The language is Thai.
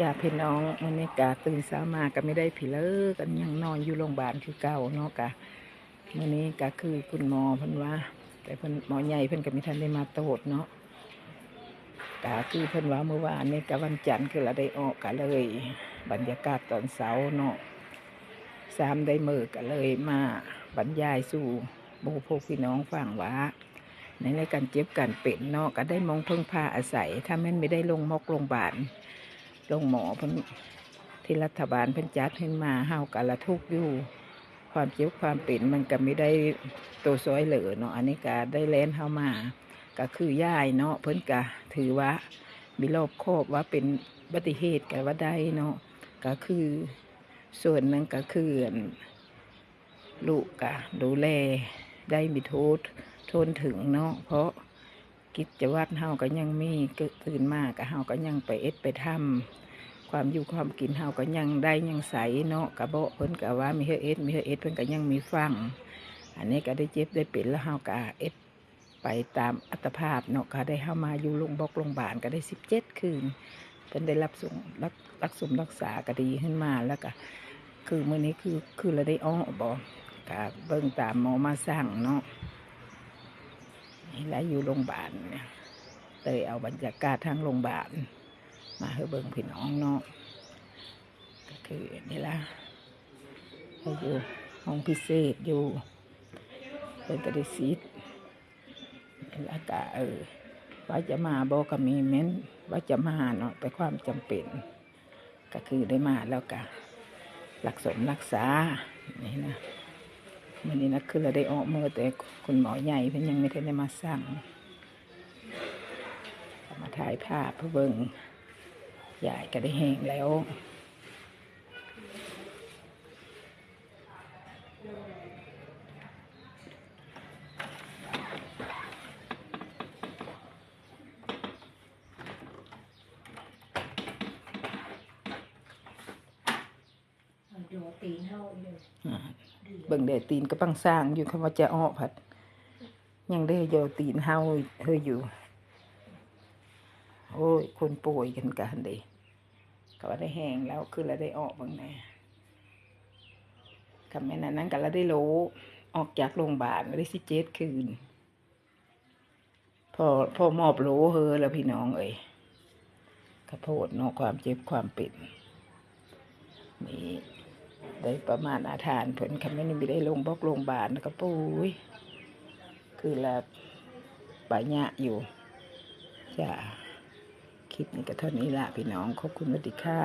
อย่าพี่น้องวันนี้กาตื่นเช้ามาก็ไม่ได้ผีเลอกันยังนอนอยู่โรงพยาบาลคือเก่าเนาะกะวันนี้ก็คือคุณหมอเพิ่นว่า แต่เพิ่นหมอใหญ่เพิ่นก็ไม่ทันได้มาตรวจเนาะกาคือเพิ่นว่าเมื่อวานนี้ก็วันจันทร์คือเราได้ออกกันเลย บรรยากาศตอนเช้าเนาะสามได้มือกันเลยมาบรรยายสู่หมู่พวกพี่น้องฟังว่าในในการเจ็บการเป็นเนาะก็ได้มองเพิ่งพาอาศัย ถ้าแม่นไม่ได้ลงมกโรงพยาบาล ลงหมอเพิ่นที่รัฐบาลเพิ่นจัดขึ้นมาเฮากันละทุกอยู่ ความเจ็บความเป็นมันก็ไม่ได้ตัวซอยเหลือเนาะอันนี้ก็ได้แลนเฮามาก็คือย่ายเนาะเพิ่นก็ถือว่ามีรอบครอบว่าเป็นบัติเหตุกันว่าได้เนาะก็คือส่วนนึงก็คือนลูกก็ดูแลได้มีโทษทนถึงเนาะเพราะ กิจวัตรเฮาก็ยังมีเกิดตื่นมากก็เฮาก็ยังไปเอ็ดไปทำความอยู่ความกินเฮาก็ยังได้ยังใสเนาะกะบ่เพิ่นก็ว่ามีเฮเอ็ดมีเฮเอ็ดเพิ่นก็ยังมีฟังอันนี้ก็ได้เจ็บได้เป็นแล้วเฮาก็เอ็ดไปตามอัตภาพเนาะก็ได้เฮามาอยู่โรงบอกโรงพยาบาลก็ได้สิบเจ็ดคืนเพิ่นได้รับส่งรักรักสมรักษาก็ดีขึ้นมาแล้วก็คือเมื้อนี้คือคือเราได้อ้อบ่ก็เบิ่งตามหมอมาสั่งเนาะ แล้วอยู่โรงพยาบาลเนี่ยเอาบรรยากาศทางโรงพยาบาล มาให้เบิ่งพี่น้องเนาะก็คือนี่ละเราอยู่ห้องพิเศษอยู่ เป็นกระดิซิดแล้วก็เออว่าจะมาบอกก็มีเม้นว่าจะมาเนาะไปความจำเป็น ก็คือได้มาแล้วก็รักสมรักษานี่นะ วันนี้นะคือเราได้ออกมือแต่คุณหมอใหญ่เพิ่นยังไม่ทันได้มาสั่ง มาถ่ายภาพเพื่อเบิ่งยายก็ได้แห้งแล้ว ดูตีนเท่าเลยอ่เบิ่งแดดตีนก็ปังสร้างอยู่คำว่าจะอ้อผัด ยังได้โยตีนเฮาเธออยู่ โอ้ย คนป่วยกันกันเดีก็ว่าได้แห้งแล้วคือเราได้ออกบางแน่คำแม่นั้นนั้นก็เราได้รู้ออกจากโรงพยาบาลได้สิเจ็ดคืน พอพอมอบรู้เฮอแล้วพี่น้องเอ้ยขอโทษเนาะความเจ็บความเป็นนี่ ได้ประมาณอาทานผลคำนี้ไม่ได้ลงบอกโรงพยาบาลก็ปุ้ยคือละปะยะอยู่จ้ะคลิปนี้ก็เท่านี้ละพี่น้องขอบคุณวัติค่า